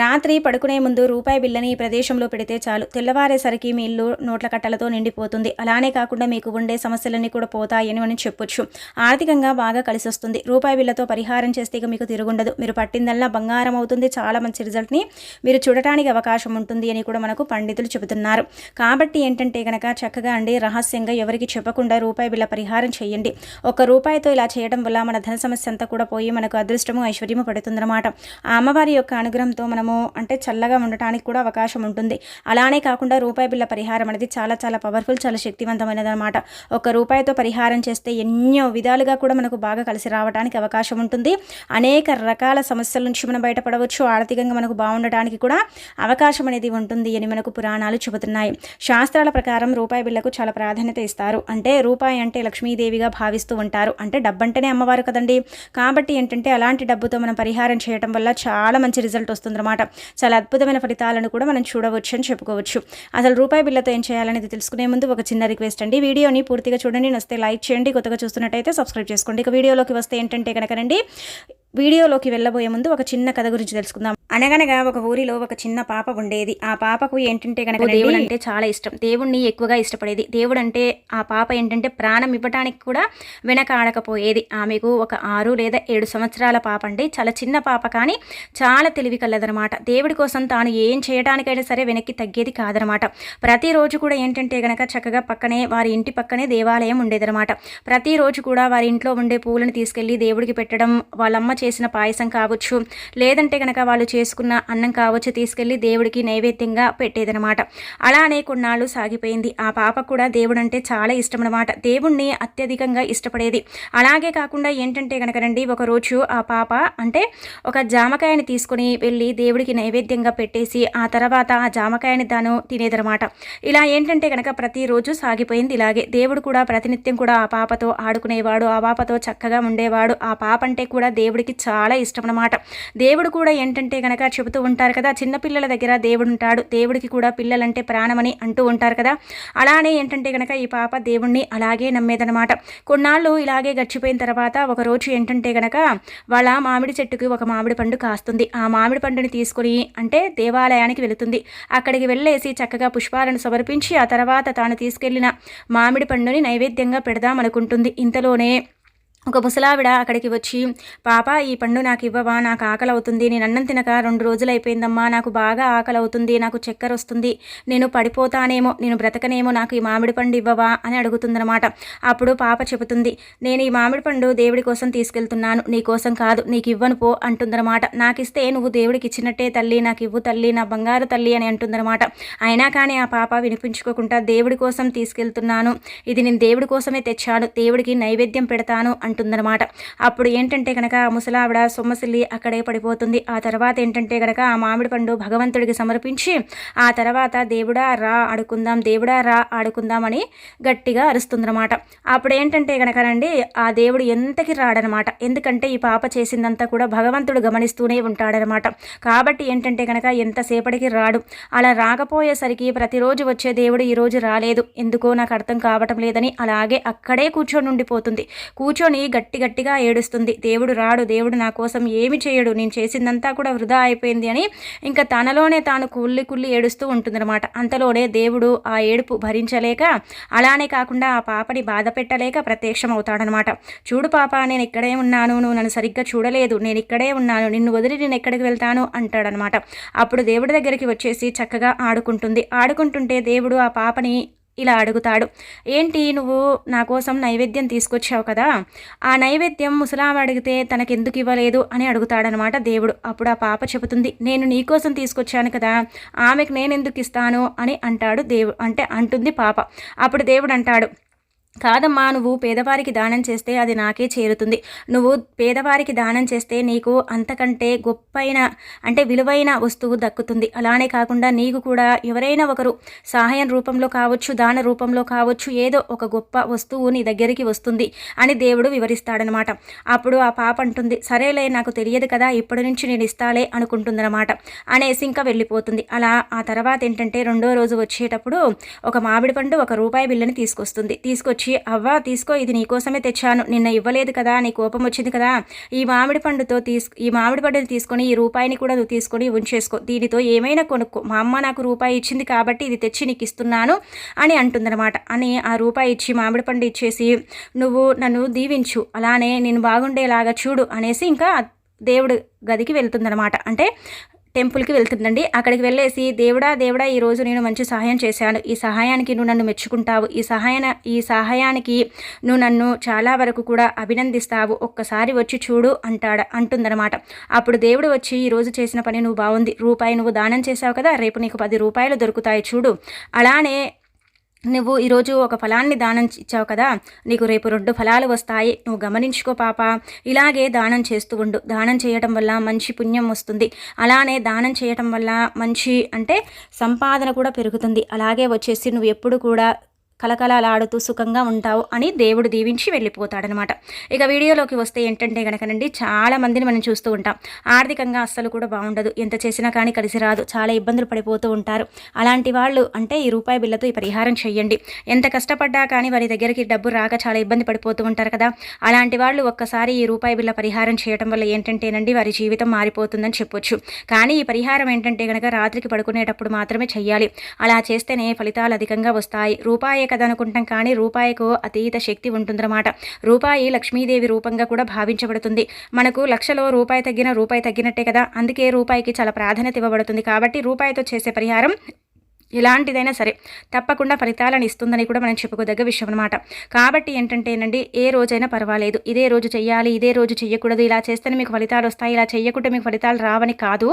రాత్రి పడుకునే ముందు రూపాయి బిల్లని ఈ ప్రదేశంలో పెడితే చాలు. తెల్లవారేసరికి మీ ఇల్లు నోట్ల కట్టలతో నిండిపోతుంది. అలానే కాకుండా మీకు ఉండే సమస్యలన్నీ కూడా పోతాయని అని చెప్పొచ్చు. ఆర్థికంగా బాగా కలిసి వస్తుంది రూపాయి బిల్లతో పరిహారం చేస్తే ఇక మీకు తిరుగుండదు. మీరు పట్టిందల్లా బంగారం అవుతుంది. చాలా మంచి రిజల్ట్ని మీరు చూడటానికి అవకాశం ఉంటుంది అని కూడా మనకు పండితులు చెబుతున్నారు. కాబట్టి ఏంటంటే కనుక చక్కగా అండి రహస్యంగా ఎవరికి చెప్పకుండా రూపాయి బిల్ల పరిహారం చేయండి. ఒక రూపాయితో ఇలా చేయడం వల్ల మన ధన సమస్య అంతా కూడా పోయి మనకు అదృష్టము ఐశ్వర్యము పడుతుందన్నమాట. ఆ అమ్మవారి యొక్క అనుగ్రహంతో మనం మనము అంటే చల్లగా ఉండటానికి కూడా అవకాశం ఉంటుంది. అలానే కాకుండా రూపాయి బిల్ల పరిహారం అనేది చాలా చాలా పవర్ఫుల్ చాలా శక్తివంతమైనది అనమాట ఒక రూపాయితో పరిహారం చేస్తే ఎన్నో విధాలుగా కూడా మనకు బాగా కలిసి రావడానికి అవకాశం ఉంటుంది. అనేక రకాల సమస్యల నుంచి మనం బయటపడవచ్చు. ఆర్థికంగా మనకు బాగుండటానికి కూడా అవకాశం అనేది ఉంటుంది అని మనకు పురాణాలు చెబుతున్నాయి. శాస్త్రాల ప్రకారం రూపాయి బిళ్ళకు చాలా ప్రాధాన్యత ఇస్తారు. అంటే రూపాయి అంటే లక్ష్మీదేవిగా భావిస్తూ ఉంటారు. అంటే డబ్బంటేనే అమ్మవారు కదండి. కాబట్టి ఏంటంటే అలాంటి డబ్బుతో మనం పరిహారం చేయడం వల్ల చాలా మంచి రిజల్ట్ వస్తుందన్నమాట. చాలా అద్భుతమైన ఫలితాలను కూడా మనం చూడవచ్చు అని చెప్పుకోవచ్చు. అసలు రూపాయి బిల్లతో ఏం చేయాలనేది తెలుసుకునే ముందు ఒక చిన్న రిక్వెస్ట్ అండి. వీడియోని పూర్తిగా చూడండి. నస్తే లైక్ చేయండి. కొత్తగా చూస్తున్నట్టయితే సబ్స్క్రైబ్ చేసుకోండి. ఇక వీడియోలోకి వస్తే ఏంటంటే కనుకనండి వీడియోలోకి వెళ్ళబోయే ముందు ఒక చిన్న కథ గురించి తెలుసుకుందాం. అనగనగా ఒక ఊరిలో ఒక చిన్న పాప ఉండేది. ఆ పాపకు ఏంటంటే కనుక దేవుడు అంటే చాలా ఇష్టం. దేవుణ్ణి ఎక్కువగా ఇష్టపడేది. దేవుడు అంటే ఆ పాప ఏంటంటే ప్రాణం ఇవ్వడానికి కూడా వెనక ఆడకపోయేది ఆమెకు ఒక ఆరు లేదా ఏడు సంవత్సరాల పాప అంటే చాలా చిన్న పాప కానీ చాలా తెలివి కలదనమాట. దేవుడి కోసం తాను ఏం చేయడానికైనా సరే వెనక్కి తగ్గేది కాదనమాట. ప్రతిరోజు కూడా ఏంటంటే గనక చక్కగా పక్కనే వారి ఇంటి పక్కనే దేవాలయం ఉండేదనమాట. ప్రతిరోజు కూడా వారి ఇంట్లో ఉండే పూలను తీసుకెళ్ళి దేవుడికి పెట్టడం వాళ్ళమ్మ చేసిన పాయసం కావచ్చు లేదంటే కనుక వాళ్ళు చేసుకున్న అన్నం కావచ్చు తీసుకెళ్ళి దేవుడికి నైవేద్యంగా పెట్టేదనమాట అలానే కొన్నాళ్ళు సాగిపోయింది. ఆ పాప కూడా దేవుడు అంటే చాలా ఇష్టం అనమాట దేవుణ్ణి అత్యధికంగా ఇష్టపడేది. అలాగే కాకుండా ఏంటంటే కనుక రండి ఒకరోజు ఆ పాప అంటే ఒక జామకాయని తీసుకుని వెళ్ళి దేవుడికి నైవేద్యంగా పెట్టేసి ఆ తర్వాత ఆ జామకాయని తాను తినేదనమాట ఇలా ఏంటంటే కనుక ప్రతిరోజు సాగిపోయింది ఇలాగే. దేవుడు కూడా ప్రతినిత్యం కూడా ఆ పాపతో ఆడుకునేవాడు ఆ పాపతో చక్కగా ఉండేవాడు. ఆ పాప అంటే కూడా దేవుడికి చాలా ఇష్టం అనమాట దేవుడు కూడా ఏంటంటే కనుక చెబుతూ ఉంటారు కదా చిన్నపిల్లల దగ్గర దేవుడు ఉంటాడు. దేవుడికి కూడా పిల్లలంటే ప్రాణమని అంటూ ఉంటారు కదా. అలానే ఏంటంటే కనుక ఈ పాప దేవుణ్ణి అలాగే నమ్మేదనమాట కొన్నాళ్ళు ఇలాగే గడిచిపోయిన తర్వాత ఒకరోజు ఏంటంటే కనుక వాళ్ళ మామిడి చెట్టుకి ఒక మామిడి పండు కాస్తుంది. ఆ మామిడి పండుని తీసుకుని అంటే దేవాలయానికి వెళుతుంది. అక్కడికి వెళ్ళేసి చక్కగా పుష్పాలను సమర్పించి ఆ తర్వాత తాను తీసుకెళ్ళిన మామిడి పండుని నైవేద్యంగా పెడదాం అనుకుంటుంది ఇంతలోనే ఒక ముసలావిడ అక్కడికి వచ్చి పాప ఈ పండు నాకు ఇవ్వవా నాకు ఆకలి అవుతుంది నేను అన్నం తినక రెండు రోజులు అయిపోయిందమ్మా నాకు బాగా ఆకలి అవుతుంది నాకు చక్కెర వస్తుంది నేను పడిపోతానేమో. నేను బ్రతకనేమో. నాకు ఈ మామిడి పండు ఇవ్వవా? అని అడుగుతుందనమాట అప్పుడు పాప చెబుతుంది నేను ఈ మామిడి పండు దేవుడి కోసం తీసుకెళ్తున్నాను. నీ కోసం కాదు. నీకు ఇవ్వను పో అంటుందనమాట నాకు ఇస్తే నువ్వు దేవుడికి ఇచ్చినట్టే తల్లి. నాకు ఇవ్వు తల్లి. నా బంగారు తల్లి అని అంటుందనమాట అయినా కానీ ఆ పాప వినిపించుకోకుండా దేవుడి కోసం తీసుకెళ్తున్నాను. ఇది నేను దేవుడి కోసమే తెచ్చాను. దేవుడికి నైవేద్యం పెడతాను అంటుందన్నమాట అప్పుడు ఏంటంటే కనుక ముసలావిడ సొమ్మసిల్లి అక్కడే పడిపోతుంది. ఆ తర్వాత ఏంటంటే కనుక ఆ మామిడి పండు భగవంతుడికి సమర్పించి ఆ తర్వాత దేవుడా రా ఆడుకుందాం దేవుడా రా ఆడుకుందామని గట్టిగా అరుస్తుందన్నమాట. అప్పుడు ఏంటంటే కనుకనండి ఆ దేవుడు ఎంతకి రాడనమాట ఎందుకంటే ఈ పాప చేసిందంతా కూడా భగవంతుడు గమనిస్తూనే ఉంటాడనమాట కాబట్టి ఏంటంటే కనుక ఎంతసేపటికి రాడు. అలా రాకపోయేసరికి ప్రతిరోజు వచ్చే దేవుడు ఈరోజు రాలేదు. ఎందుకో నాకు అర్థం కావటం లేదని అలాగే అక్కడే కూర్చొని ఉండిపోతుంది కూర్చొని గట్టి గట్టిగా ఏడుస్తుంది. దేవుడు రాడు దేవుడు నా కోసం ఏమి చేయడు నేను చేసిందంతా కూడా వృధా అయిపోయింది అని ఇంకా తనలోనే తాను కుళ్ళి కుళ్ళి ఏడుస్తూ ఉంటుందన్నమాట. అంతలోనే దేవుడు ఆ ఏడుపు భరించలేక అలానే కాకుండా ఆ పాపని బాధ పెట్టలేక ప్రత్యక్షం అవుతాడనమాట చూడు పాప నేను ఇక్కడే ఉన్నాను నువ్వు నన్ను సరిగ్గా చూడలేదు నేను ఇక్కడే ఉన్నాను నిన్ను వదిలి నేను ఎక్కడికి వెళ్తాను అంటాడనమాట అప్పుడు దేవుడి దగ్గరికి వచ్చేసి చక్కగా ఆడుకుంటుంది. ఆడుకుంటుంటే దేవుడు ఆ పాపని ఇలా అడుగుతాడు. ఏంటి నువ్వు నా కోసం నైవేద్యం తీసుకొచ్చావు కదా? ఆ నైవేద్యం ముసలామ అడిగితే తనకెందుకు ఇవ్వలేదు? అని అడుగుతాడనమాట దేవుడు. అప్పుడు ఆ పాప చెబుతుంది నేను నీకోసం తీసుకొచ్చాను కదా ఆమెకు నేను ఎందుకు ఇస్తాను? అని అంటాడు దేవు అంటే అంటుంది పాప. అప్పుడు దేవుడు అంటాడు కాదమ్మా నువ్వు పేదవారికి దానం చేస్తే అది నాకే చేరుతుంది. నువ్వు పేదవారికి దానం చేస్తే నీకు అంతకంటే గొప్పైన అంటే విలువైన వస్తువు దక్కుతుంది. అలానే కాకుండా నీకు కూడా ఎవరైనా ఒకరు సహాయం రూపంలో కావచ్చు దాన రూపంలో కావచ్చు ఏదో ఒక గొప్ప వస్తువు నీ దగ్గరికి వస్తుంది అని దేవుడు వివరిస్తాడనమాట. అప్పుడు ఆ పాప అంటుంది సరేలే నాకు తెలియదు కదా ఇప్పటి నుంచి నేను ఇస్తాలే అనుకుంటుందన్నమాట. అనేసి ఇంకా వెళ్ళిపోతుంది. అలా ఆ తర్వాత ఏంటంటే రెండో రోజు వచ్చేటప్పుడు ఒక మామిడి పండు ఒక రూపాయి బిల్లని తీసుకొస్తుంది. తీసుకొచ్చి వచ్చి అవ్వ తీసుకో ఇది నీకోసమే తెచ్చాను నిన్న ఇవ్వలేదు కదా నీ కోపం వచ్చింది కదా ఈ మామిడి పండుతో తీసు ఈ మామిడి పండుని తీసుకొని ఈ రూపాయిని కూడా నువ్వు తీసుకొని ఉంచేసుకో దీనితో ఏమైనా కొనుక్కో మా అమ్మ నాకు రూపాయి ఇచ్చింది కాబట్టి ఇది తెచ్చి నీకు ఇస్తున్నాను అని అంటుందన్నమాట. అని ఆ రూపాయి ఇచ్చి మామిడి పండు ఇచ్చేసి నువ్వు నన్ను దీవించు అలానే నేను బాగుండేలాగా చూడు అనేసి ఇంకా దేవుడు గదికి వెళ్తుందనమాట అంటే టెంపుల్కి వెళ్తుందండి. అక్కడికి వెళ్ళేసి దేవుడా దేవుడా ఈరోజు నేను మంచి సహాయం చేశాను. ఈ సహాయానికి నువ్వు నన్ను మెచ్చుకుంటావు. ఈ సహాయన ఈ సహాయానికి నువ్వు నన్ను చాలా వరకు కూడా అభినందిస్తావు. ఒక్కసారి వచ్చి చూడు అంటాడ అంటుందన్నమాట. అప్పుడు దేవుడు వచ్చి ఈరోజు చేసిన పని నువ్వు బాగుంది. రూపాయి నువ్వు దానం చేశావు కదా రేపు నీకు పది రూపాయలు దొరుకుతాయి చూడు. అలానే నువ్వు ఈరోజు ఒక ఫలాన్ని దానం ఇచ్చావు కదా? నీకు రేపు రెండు ఫలాలు వస్తాయి. నువ్వు గమనించుకో పాప. ఇలాగే దానం చేస్తూ ఉండు. దానం చేయటం వల్ల మంచి పుణ్యం వస్తుంది. అలానే దానం చేయటం వల్ల మంచి అంటే సంపాదన కూడా పెరుగుతుంది. అలాగే వచ్చేసి నువ్వు ఎప్పుడు కూడా కలకలలాడుతూ సుఖంగా ఉంటావు అని దేవుడు దీవించి వెళ్ళిపోతాడనమాట. ఇక వీడియోలోకి వస్తే ఏంటంటే కనుకనండి చాలా మందిని మనం చూస్తూ ఉంటాం. ఆర్థికంగా అస్సలు కూడా బాగుండదు. ఎంత చేసినా కానీ కలిసి రాదు. చాలా ఇబ్బందులు పడిపోతూ ఉంటారు. అలాంటి వాళ్ళు అంటే ఈ రూపాయి బిల్లతో ఈ పరిహారం చేయండి ఎంత కష్టపడ్డా కానీ వారి దగ్గరికి డబ్బు రాక చాలా ఇబ్బంది పడిపోతూ ఉంటారు కదా. అలాంటి వాళ్ళు ఒక్కసారి ఈ రూపాయి బిల్ల పరిహారం చేయడం వల్ల ఏంటంటేనండి వారి జీవితం మారిపోతుందని చెప్పొచ్చు. కానీ ఈ పరిహారం ఏంటంటే కనుక రాత్రికి పడుకునేటప్పుడు మాత్రమే చెయ్యాలి. అలా చేస్తేనే ఫలితాలు అధికంగా వస్తాయి. రూపాయి రూపాయే కదా అనుకుంటాం కానీ రూపాయికు అతీత శక్తి ఉంటుందన్నమాట. రూపాయి లక్ష్మీదేవి రూపంగా కూడా భావించబడుతుంది. మనకు లక్షలో రూపాయి తగ్గిన రూపాయి తగ్గినట్టే కదా. అందుకే రూపాయికి చాలా ప్రాధాన్యత ఇవ్వబడుతుంది. కాబట్టి రూపాయితో చేసే పరిహారం ఎలాంటిదైనా సరే తప్పకుండా ఫలితాలను ఇస్తుందని కూడా మనం చెప్పుకోదగ్గ విషయం అనమాట కాబట్టి ఏంటంటేనండి ఏ రోజైనా పర్వాలేదు. ఇదే రోజు చేయాలి ఇదే రోజు చేయకూడదు ఇలా చేస్తేనే మీకు ఫలితాలు వస్తాయి ఇలా చేయకుంటే మీకు ఫలితాలు రావని కాదు.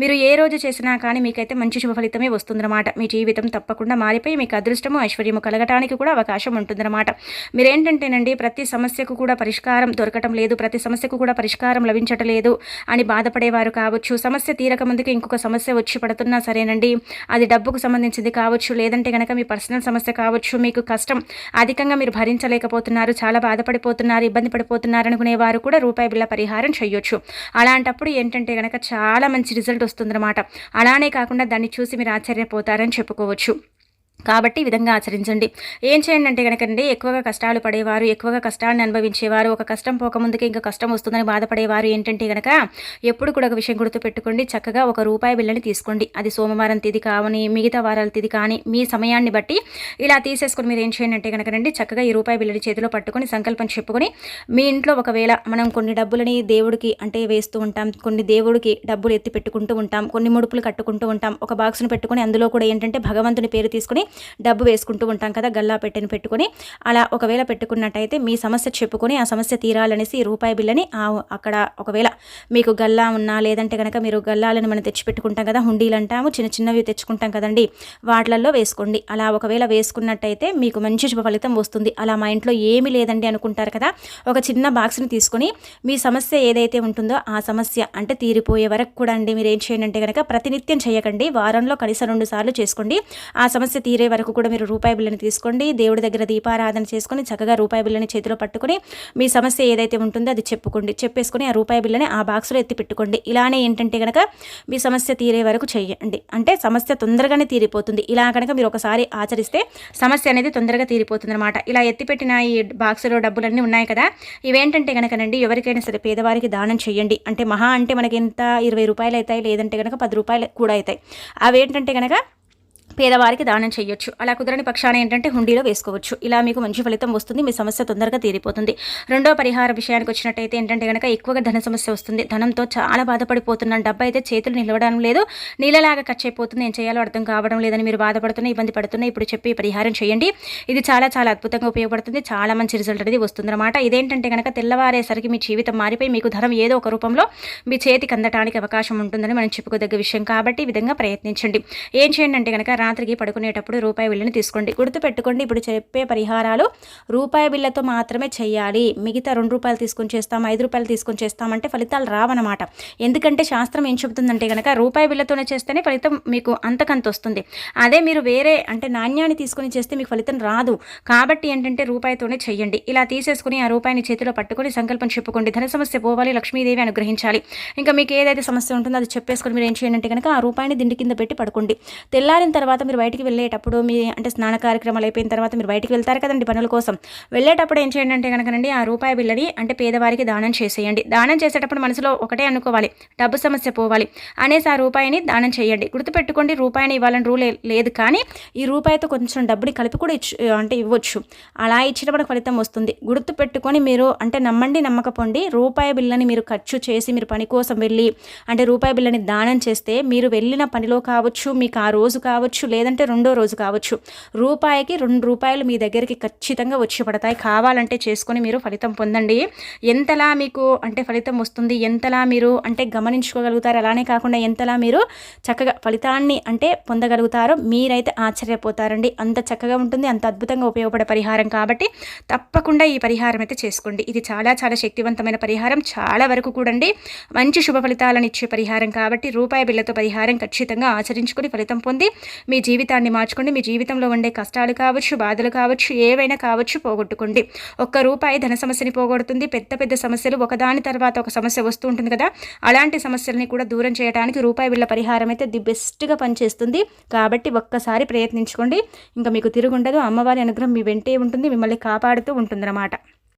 మీరు ఏ రోజు చేసినా కానీ మీకైతే మంచి శుభ ఫలితమే వస్తుందన్నమాట. మీ జీవితం తప్పకుండా మారిపోయి మీకు అదృష్టము ఐశ్వర్యము కలగటానికి కూడా అవకాశం ఉంటుందన్నమాట. మీరేంటంటేనండి ప్రతి సమస్యకు కూడా పరిష్కారం దొరకటం లేదు ప్రతి సమస్యకు కూడా పరిష్కారం లభించటం లేదు అని బాధపడేవారు కావచ్చు. సమస్య తీరక ముందుకు ఇంకొక సమస్య వచ్చి పడుతున్నా సరేనండి. అది డబ్బుకు సంబంధించి సంబంధించింది కావచ్చు లేదంటే కనుక మీ పర్సనల్ సమస్య కావచ్చు మీకు కష్టం అధికంగా మీరు భరించలేకపోతున్నారు చాలా బాధపడిపోతున్నారు ఇబ్బంది పడిపోతున్నారు అనుకునే వారు కూడా రూపాయి బిళ్ళ పరిహారం చేయొచ్చు. అలాంటప్పుడు ఏంటంటే కనుక చాలా మంచి రిజల్ట్ వస్తుందన్నమాట. అలానే కాకుండా దాన్ని చూసి మీరు ఆశ్చర్యపోతారని చెప్పుకోవచ్చు. కాబట్టి ఈ విధంగా ఆచరించండి. ఏం చేయండి అంటే కనుకండి ఎక్కువగా కష్టాలు పడేవారు ఎక్కువగా కష్టాన్ని అనుభవించేవారు ఒక కష్టం పోకముందుకే ఇంకా కష్టం వస్తుందని బాధపడేవారు ఏంటంటే కనుక ఎప్పుడు కూడా ఒక విషయం గుర్తు పెట్టుకోండి చక్కగా ఒక రూపాయి బిల్లని తీసుకోండి. అది సోమవారం తిది కావని మిగతా వారాల తిది కానీ మీ సమయాన్ని బట్టి ఇలా తీసేసుకొని మీరు ఏం చేయండి అంటే కనుకనండి చక్కగా ఈ రూపాయి బిల్లని చేతిలో పట్టుకొని సంకల్పం చెప్పుకొని మీ ఇంట్లో ఒకవేళ మనం కొన్ని డబ్బులని దేవుడికి అంటే వేస్తూ ఉంటాం కొన్ని దేవుడికి డబ్బులు ఎత్తి పెట్టుకుంటూ ఉంటాం కొన్ని ముడుపులు కట్టుకుంటూ ఉంటాం ఒక బాక్స్ను పెట్టుకొని అందులో కూడా ఏంటంటే భగవంతుని పేరు తీసుకుని డబ్బు వేసుకుంటూ ఉంటాం కదా గల్లా పెట్టెని పెట్టుకొని. అలా ఒకవేళ పెట్టుకున్నట్టయితే మీ సమస్య చెప్పుకొని ఆ సమస్య తీరాలనేసి రూపాయి బిల్లని అక్కడ ఒకవేళ మీకు గల్లా ఉన్నా లేదంటే కనుక మీరు గల్లాలను మనం తెచ్చిపెట్టుకుంటాం కదా హుండీలు అంటాము చిన్న చిన్నవి తెచ్చుకుంటాం కదండి వాటిలలో వేసుకోండి. అలా ఒకవేళ వేసుకున్నట్టయితే మీకు మంచి శుభ ఫలితం వస్తుంది. అలా మా ఇంట్లో ఏమీ లేదండి అనుకుంటారు కదా ఒక చిన్న బాక్స్ని తీసుకొని మీ సమస్య ఏదైతే ఉంటుందో ఆ సమస్య అంటే తీరిపోయే వరకు కూడా అండి మీరు ఏం చేయండి అంటే కనుక ప్రతినిత్యం చేయకండి వారంలో కనీసం రెండు సార్లు చేసుకోండి. ఆ సమస్య తీరే తీరే వరకు కూడా మీరు రూపాయి బిల్లని తీసుకోండి. దేవుడి దగ్గర దీపారాధన చేసుకొని చక్కగా రూపాయి బిల్లని చేతిలో పట్టుకొని మీ సమస్య ఏదైతే ఉంటుందో అది చెప్పుకోండి. చెప్పేసుకొని ఆ రూపాయి బిల్లని ఆ బాక్స్లో ఎత్తి పెట్టుకోండి. ఇలానే ఏంటంటే కనుక మీ సమస్య తీరే వరకు చేయండి. అంటే సమస్య తొందరగానే తీరిపోతుంది. ఇలా కనుక మీరు ఒకసారి ఆచరిస్తే సమస్య అనేది తొందరగా తీరిపోతుంది అనమాట ఇలా ఎత్తిపెట్టిన ఈ బాక్స్లో డబ్బులన్నీ ఉన్నాయి కదా. ఇవేంటంటే కనుకనండి ఎవరికైనా సరే పేదవారికి దానం చేయండి. అంటే మహా అంటే మనకి ఎంత? ఇరవై రూపాయలు అవుతాయి. లేదంటే కనుక పది రూపాయలు కూడా అవుతాయి. అవేంటంటే కనుక పేదవారికి దానం చేయొచ్చు. అలా కుదరని పక్షాన ఏంటంటే హుండీలో వేసుకోవచ్చు. ఇలా మీకు మంచి ఫలితం వస్తుంది. మీ సమస్య తొందరగా తీరిపోతుంది. రెండో పరిహార విషయానికి వచ్చినట్టయితే ఏంటంటే కనుక ఎక్కువగా ధన సమస్య వస్తుంది. ధనంతో చాలా బాధపడిపోతున్నాను. డబ్బు అయితే చేతులు నిలవడం లేదు. నీళ్ళలాగా ఖర్చు అయిపోతుంది ఏం చేయాలో అర్థం కావడం లేదని మీరు బాధపడుతున్న ఇబ్బంది పడుతున్నా ఇప్పుడు చెప్పి పరిహారం చేయండి. ఇది చాలా చాలా అద్భుతంగా ఉపయోగపడుతుంది. చాలా మంచి రిజల్ట్ అనేది వస్తుందన్నమాట. ఇదేంటంటే కనుక తెల్లవారేసరికి మీ జీవితం మారిపోయి మీకు ధనం ఏదో ఒక రూపంలో మీ చేతికి అందటానికి అవకాశం ఉంటుందని మనం చెప్పుకోదగ్గ విషయం. కాబట్టి ఈ విధంగా ప్రయత్నించండి. ఏం చేయండి అంటే కనుక రాత్రికి పడుకునేటప్పుడు రూపాయి బిల్లుని తీసుకోండి. గుర్తు పెట్టుకోండి ఇప్పుడు చెప్పే పరిహారాలు రూపాయి బిల్లతో మాత్రమే చేయాలి. మిగతా రెండు రూపాయలు తీసుకొని చేస్తాం ఐదు రూపాయలు తీసుకొని చేస్తామంటే ఫలితాలు రావన్నమాట. ఎందుకంటే శాస్త్రం ఏం చెబుతుందంటే కనుక రూపాయి బిల్లతోనే చేస్తేనే ఫలితం మీకు అంతకంత వస్తుంది. అదే మీరు వేరే అంటే నాణ్యాన్ని తీసుకొని చేస్తే మీకు ఫలితం రాదు. కాబట్టి ఏంటంటే రూపాయితోనే చెయ్యండి ఇలా తీసేసుకుని ఆ రూపాయిని చేతిలో పట్టుకొని సంకల్పం చెప్పుకోండి. ధన సమస్య పోవాలి లక్ష్మీదేవి అనుగ్రహించాలి. ఇంకా మీకు ఏదైతే సమస్య ఉంటుందో అది చెప్పేసుకొని మీరు ఏం చేయండి అంటే కనుక ఆ రూపాయిని దిండి కింద పెట్టి పడుకోండి. తెల్లారిన తర్వాత తర్వాత మీరు బయటికి వెళ్ళేటప్పుడు మీ అంటే స్నాన కార్యక్రమాలు అయిపోయిన తర్వాత మీరు బయటికి వెళ్తారు కదండి పనుల కోసం. వెళ్ళేటప్పుడు ఏం చేయండి అంటే కనుకనండి ఆ రూపాయి బిల్లని అంటే పేదవారికి దానం చేసేయండి. దానం చేసేటప్పుడు మనసులో ఒకటే అనుకోవాలి డబ్బు సమస్య పోవాలి. అనేసి ఆ రూపాయిని దానం చేయండి. గుర్తుపెట్టుకోండి రూపాయిని ఇవ్వాలని రూల్ లేదు కానీ ఈ రూపాయితో కొంచెం డబ్బుని కలిపి కూడా ఇచ్చు అంటే ఇవ్వచ్చు. అలా ఇచ్చినప్పుడు ఫలితం వస్తుంది. గుర్తు పెట్టుకొని మీరు అంటే నమ్మండి నమ్మకపోండి రూపాయి బిల్లని మీరు ఖర్చు చేసి మీరు పని కోసం వెళ్ళి అంటే రూపాయి బిల్లని దానం చేస్తే మీరు వెళ్ళిన పనిలో కావచ్చు మీకు ఆ రోజు కావచ్చు లేదంటే రెండో రోజు కావచ్చు రూపాయికి రెండు రూపాయలు మీ దగ్గరికి ఖచ్చితంగా వచ్చి పడతాయి. కావాలంటే చేసుకొని మీరు ఫలితం పొందండి. ఎంతలా మీకు అంటే ఫలితం వస్తుంది ఎంతలా మీరు అంటే గమనించుకోగలుగుతారు అలానే కాకుండా ఎంతలా మీరు చక్కగా ఫలితాన్ని అంటే పొందగలుగుతారో మీరైతే ఆశ్చర్యపోతారండి. అంత చక్కగా ఉంటుంది అంత అద్భుతంగా ఉపయోగపడే పరిహారం కాబట్టి తప్పకుండా ఈ పరిహారం అయితే చేసుకోండి. ఇది చాలా చాలా శక్తివంతమైన పరిహారం. చాలా వరకు కూడండి మంచి శుభ ఫలితాలను ఇచ్చే పరిహారం కాబట్టి రూపాయి బిల్లతో పరిహారం ఖచ్చితంగా ఆచరించుకుని ఫలితం పొంది మీ మీ జీవితాన్ని మార్చుకోండి. మీ జీవితంలో ఉండే కష్టాలు కావచ్చు బాధలు కావచ్చు ఏవైనా కావచ్చు పోగొట్టుకోండి. ఒక్క రూపాయి ధన సమస్యని పోగొడుతుంది. పెద్ద పెద్ద సమస్యలు ఒకదాని తర్వాత ఒక సమస్య వస్తూ ఉంటుంది కదా. అలాంటి సమస్యల్ని కూడా దూరం చేయడానికి రూపాయి బిళ్ళ పరిహారం అయితే ది బెస్ట్గా పనిచేస్తుంది. కాబట్టి ఒక్కసారి ప్రయత్నించుకోండి. ఇంకా మీకు తిరుగుండదు. అమ్మవారి అనుగ్రహం మీ వెంటే ఉంటుంది. మిమ్మల్ని కాపాడుతూ ఉంటుందన్నమాట.